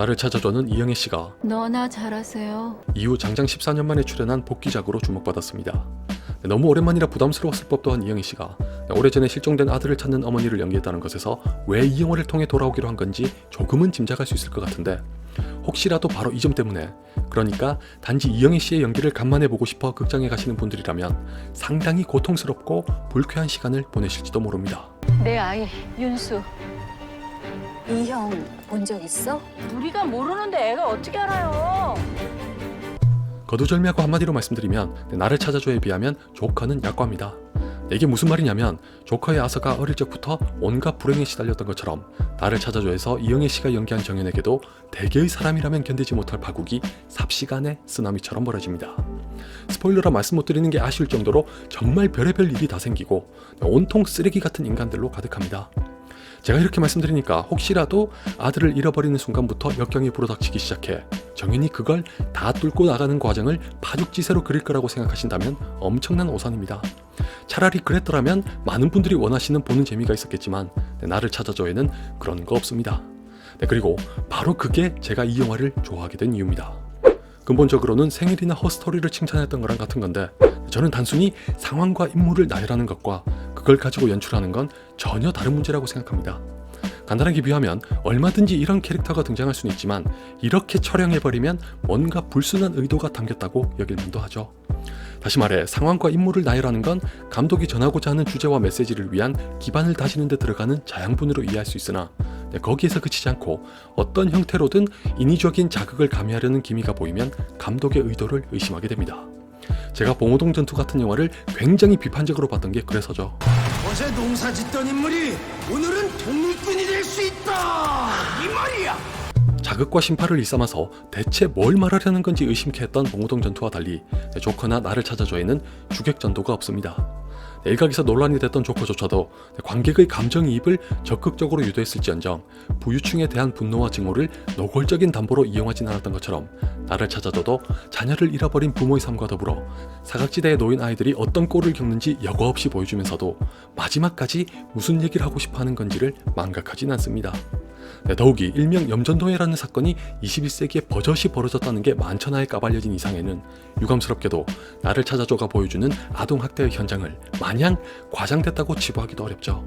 나를 찾아줘는 이영애 씨가 너나 잘하세요. 이후 장장 14년 만에 출연한 복귀작으로 주목받았습니다. 네, 너무 오랜만이라 부담스러웠을 법도 한 이영희 씨가 네, 오래전에 실종된 아들을 찾는 어머니를 연기했다는 것에서 왜 이 영화를 통해 돌아오기로 한 건지 조금은 짐작할 수 있을 것 같은데 혹시라도 바로 이 점 때문에 그러니까 단지 이영희 씨의 연기를 간만에 보고 싶어 극장에 가시는 분들이라면 상당히 고통스럽고 불쾌한 시간을 보내실지도 모릅니다. 내 아이 윤수. 이 형 본 적 있어? 우리가 모르는데 애가 어떻게 알아요? 거두절미하고 한마디로 말씀드리면 네, 나를 찾아줘에 비하면 조커는 약과입니다. 네, 이게 무슨 말이냐면 조커의 아서가 어릴 적부터 온갖 불행에 시달렸던 것처럼 나를 찾아줘에서 이영애 씨가 연기한 정연에게도 대개의 사람이라면 견디지 못할 파국이 삽시간에 쓰나미처럼 벌어집니다. 스포일러라 말씀 못 드리는 게 아쉬울 정도로 정말 별의별 일이 다 생기고 네, 온통 쓰레기 같은 인간들로 가득합니다. 제가 이렇게 말씀드리니까 혹시라도 아들을 잃어버리는 순간부터 역경이 불어닥치기 시작해 정연이 그걸 다 뚫고 나가는 과정을 파죽지세로 그릴 거라고 생각하신다면 엄청난 오산입니다. 차라리 그랬더라면 많은 분들이 원하시는 보는 재미가 있었겠지만 네, 나를 찾아줘에는 그런 거 없습니다. 네, 그리고 바로 그게 제가 이 영화를 좋아하게 된 이유입니다. 근본적으로는 생일이나 허스토리를 칭찬했던 거랑 같은 건데 저는 단순히 상황과 인물을 나열하는 것과 그걸 가지고 연출하는 건 전혀 다른 문제라고 생각합니다. 간단하게 비하면 얼마든지 이런 캐릭터가 등장할 수는 있지만 이렇게 촬영해버리면 뭔가 불순한 의도가 담겼다고 여길 만도 하죠. 다시 말해 상황과 인물을 나열하는 건 감독이 전하고자 하는 주제와 메시지를 위한 기반을 다지는 데 들어가는 자양분으로 이해할 수 있으나 네, 거기에서 그치지 않고 어떤 형태로든 인위적인 자극을 가미하려는 기미가 보이면 감독의 의도를 의심하게 됩니다. 제가 봉오동 전투 같은 영화를 굉장히 비판적으로 봤던 게 그래서죠. 어제 농사 짓던 인물이 오늘은 독립군이 될 수 있다 이 말이야 자극과 심파를 일삼아서 대체 뭘 말하려는 건지 의심케 했던 봉오동 전투와 달리 조커나 나를 찾아줘에는 주객 전도가 없습니다. 일각에서 논란이 됐던 조커조차도 관객의 감정이입을 적극적으로 유도했을지언정 부유층에 대한 분노와 증오를 노골적인 담보로 이용하진 않았던 것처럼 나를 찾아줘도 자녀를 잃어버린 부모의 삶과 더불어 사각지대에 놓인 아이들이 어떤 꼴을 겪는지 여과 없이 보여주면서도 마지막까지 무슨 얘기를 하고 싶어 하는 건지를 망각하진 않습니다. 네, 더욱이 일명 염전도해라는 사건이 21세기에 버젓이 벌어졌다는 게 만천하에 까발려진 이상에는 유감스럽게도 나를 찾아줘가 보여주는 아동학대의 현장을 마냥 과장됐다고 치부하기도 어렵죠.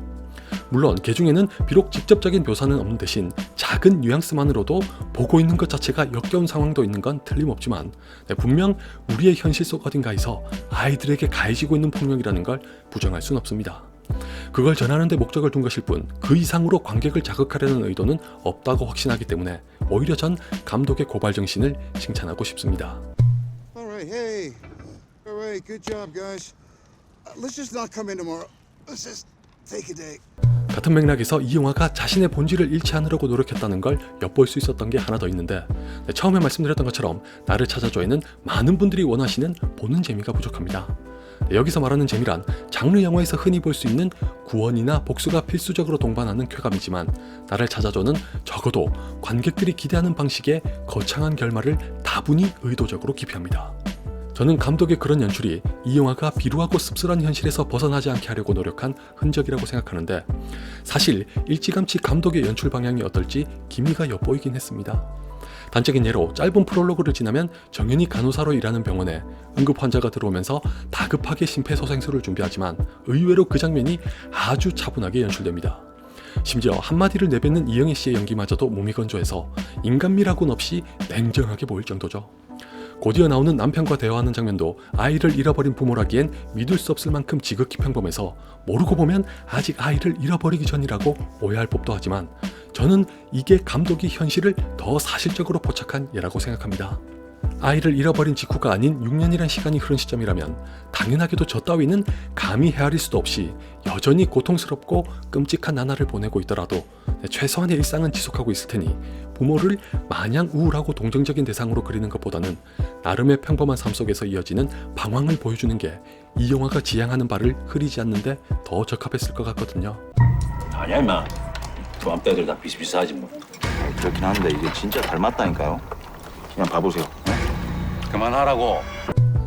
물론 개 중에는 비록 직접적인 묘사는 없는 대신 작은 뉘앙스만으로도 보고 있는 것 자체가 역겨운 상황도 있는 건 틀림없지만 네, 분명 우리의 현실 속 어딘가에서 아이들에게 가해지고 있는 폭력이라는 걸 부정할 순 없습니다. 그걸 전하는 데 목적을 둔 것일 뿐 그 이상으로 관객을 자극하려는 의도는 없다고 확신하기 때문에 오히려 전 감독의 고발 정신을 칭찬하고 싶습니다. 같은 맥락에서 이 영화가 자신의 본질을 잃지 않으려고 노력했다는 걸 엿볼 수 있었던 게 하나 더 있는데 네, 처음에 말씀드렸던 것처럼 나를 찾아줘에는 많은 분들이 원하시는 보는 재미가 부족합니다. 네, 여기서 말하는 재미란 장르 영화에서 흔히 볼 수 있는 구원이나 복수가 필수적으로 동반하는 쾌감이지만 나를 찾아줘는 적어도 관객들이 기대하는 방식의 거창한 결말을 다분히 의도적으로 기피합니다. 저는 감독의 그런 연출이 이 영화가 비루하고 씁쓸한 현실에서 벗어나지 않게 하려고 노력한 흔적이라고 생각하는데 사실 일찌감치 감독의 연출 방향이 어떨지 기미가 엿보이긴 했습니다. 단적인 예로 짧은 프롤로그를 지나면 정연이 간호사로 일하는 병원에 응급 환자가 들어오면서 다급하게 심폐소생술을 준비하지만 의외로 그 장면이 아주 차분하게 연출됩니다. 심지어 한마디를 내뱉는 이영애 씨의 연기마저도 무미건조해서 인간미라고는 없이 냉정하게 보일 정도죠. 곧이어 나오는 남편과 대화하는 장면도 아이를 잃어버린 부모라기엔 믿을 수 없을 만큼 지극히 평범해서 모르고 보면 아직 아이를 잃어버리기 전이라고 오해할 법도 하지만 저는 이게 감독이 현실을 더 사실적으로 포착한 예라고 생각합니다. 아이를 잃어버린 직후가 아닌 6년이란 시간이 흐른 시점이라면 당연하게도 저 따위는 감히 헤아릴 수도 없이 여전히 고통스럽고 끔찍한 나날을 보내고 있더라도 최소한의 일상은 지속하고 있을 테니 부모를 마냥 우울하고 동정적인 대상으로 그리는 것보다는 나름의 평범한 삶 속에서 이어지는 방황을 보여주는 게 이 영화가 지향하는 바를 흐리지 않는데 더 적합했을 것 같거든요. 아니야 임마 조합대들 다 비슷비슷하지 뭐 그렇긴 한데 이게 진짜 닮았다니까요. 그냥 봐보세요. 그만하라고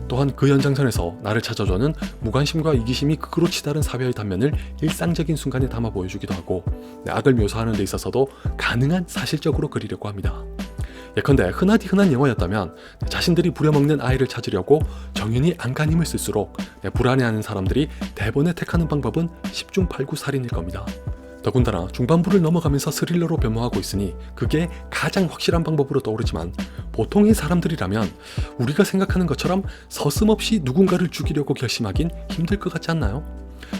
또한 그 연장선에서 나를 찾아줘는 무관심과 이기심이 극으로 치달은 사회의 단면을 일상적인 순간에 담아 보여주기도 하고 악을 묘사하는 데 있어서도 가능한 사실적으로 그리려고 합니다. 예컨대 흔하디 흔한 영화였다면 자신들이 부려먹는 아이를 찾으려고 정윤이 안간힘을 쓸수록 불안해하는 사람들이 대본에 택하는 방법은 10중 8구 살인일 겁니다. 더군다나 중반부를 넘어가면서 스릴러로 변모하고 있으니 그게 가장 확실한 방법으로 떠오르지만 보통의 사람들이라면 우리가 생각하는 것처럼 서슴없이 누군가를 죽이려고 결심하긴 힘들 것 같지 않나요?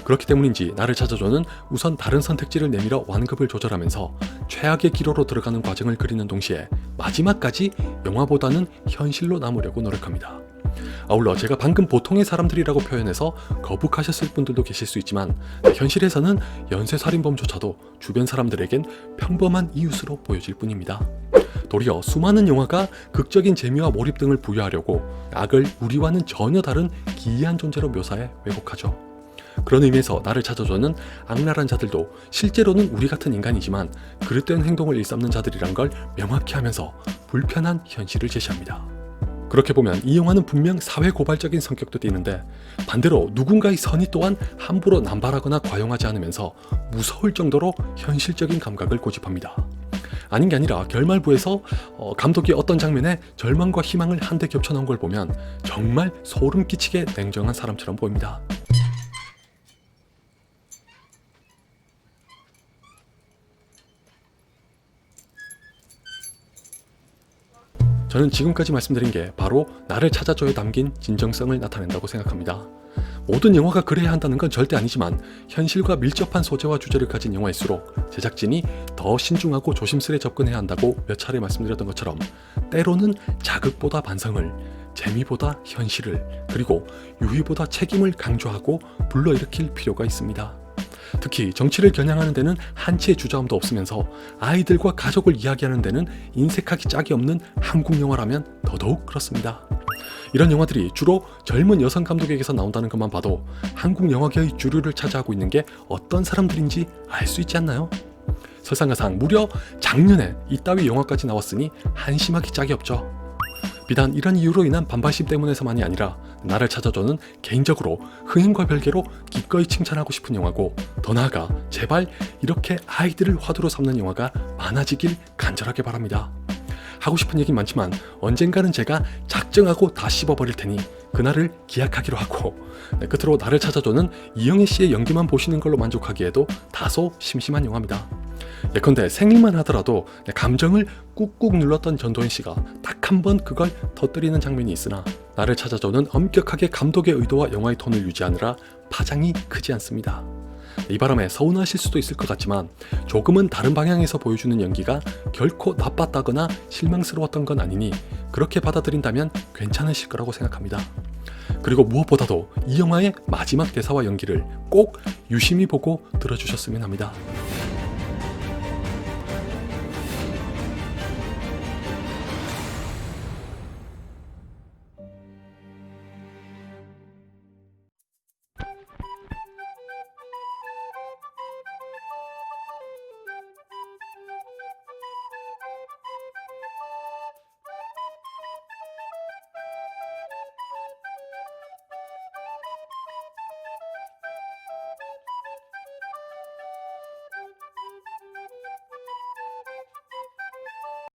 그렇기 때문인지 나를 찾아줘는 우선 다른 선택지를 내밀어 완급을 조절하면서 최악의 기로로 들어가는 과정을 그리는 동시에 마지막까지 영화보다는 현실로 남으려고 노력합니다. 아울러 제가 방금 보통의 사람들이라고 표현해서 거북하셨을 분들도 계실 수 있지만 현실에서는 연쇄살인범조차도 주변 사람들에겐 평범한 이웃으로 보여질 뿐입니다. 도리어 수많은 영화가 극적인 재미와 몰입 등을 부여하려고 악을 우리와는 전혀 다른 기이한 존재로 묘사해 왜곡하죠. 그런 의미에서 나를 찾아줘는 악랄한 자들도 실제로는 우리 같은 인간이지만 그릇된 행동을 일삼는 자들이란 걸 명확히 하면서 불편한 현실을 제시합니다. 그렇게 보면 이 영화는 분명 사회 고발적인 성격도 띠는데 반대로 누군가의 선의 또한 함부로 남발하거나 과용하지 않으면서 무서울 정도로 현실적인 감각을 고집합니다. 아닌 게 아니라 결말부에서 어, 감독이 어떤 장면에 절망과 희망을 한데 겹쳐놓은 걸 보면 정말 소름 끼치게 냉정한 사람처럼 보입니다. 저는 지금까지 말씀드린 게 바로 나를 찾아줘에 담긴 진정성을 나타낸다고 생각합니다. 모든 영화가 그래야 한다는 건 절대 아니지만 현실과 밀접한 소재와 주제를 가진 영화일수록 제작진이 더 신중하고 조심스레 접근해야 한다고 몇 차례 말씀드렸던 것처럼 때로는 자극보다 반성을 재미보다 현실을 그리고 유희보다 책임을 강조하고 불러일으킬 필요가 있습니다. 특히 정치를 겨냥하는 데는 한치의 주저함도 없으면서 아이들과 가족을 이야기하는 데는 인색하기 짝이 없는 한국 영화라면 더더욱 그렇습니다. 이런 영화들이 주로 젊은 여성 감독에게서 나온다는 것만 봐도 한국 영화계의 주류를 차지하고 있는 게 어떤 사람들인지 알 수 있지 않나요? 설상가상 무려 작년에 이따위 영화까지 나왔으니 한심하기 짝이 없죠. 비단 이런 이유로 인한 반발심 때문에서만이 아니라 나를 찾아줘는 개인적으로 흥행과 별개로 기꺼이 칭찬하고 싶은 영화고 더 나아가 제발 이렇게 아이들을 화두로 삼는 영화가 많아지길 간절하게 바랍니다. 하고 싶은 얘기 많지만 언젠가는 제가 작정하고 다 씹어버릴 테니 그날을 기약하기로 하고 네, 끝으로 나를 찾아줘는 이영애 씨의 연기만 보시는 걸로 만족하기에도 다소 심심한 영화입니다. 예컨대 생일만 하더라도 내 감정을 꾹꾹 눌렀던 전도연 씨가 딱 한 번 그걸 터뜨리는 장면이 있으나 나를 찾아줘는 엄격하게 감독의 의도와 영화의 톤을 유지하느라 파장이 크지 않습니다. 이 바람에 서운하실 수도 있을 것 같지만 조금은 다른 방향에서 보여주는 연기가 결코 나빴다거나 실망스러웠던 건 아니니 그렇게 받아들인다면 괜찮으실 거라고 생각합니다. 그리고 무엇보다도 이 영화의 마지막 대사와 연기를 꼭 유심히 보고 들어주셨으면 합니다.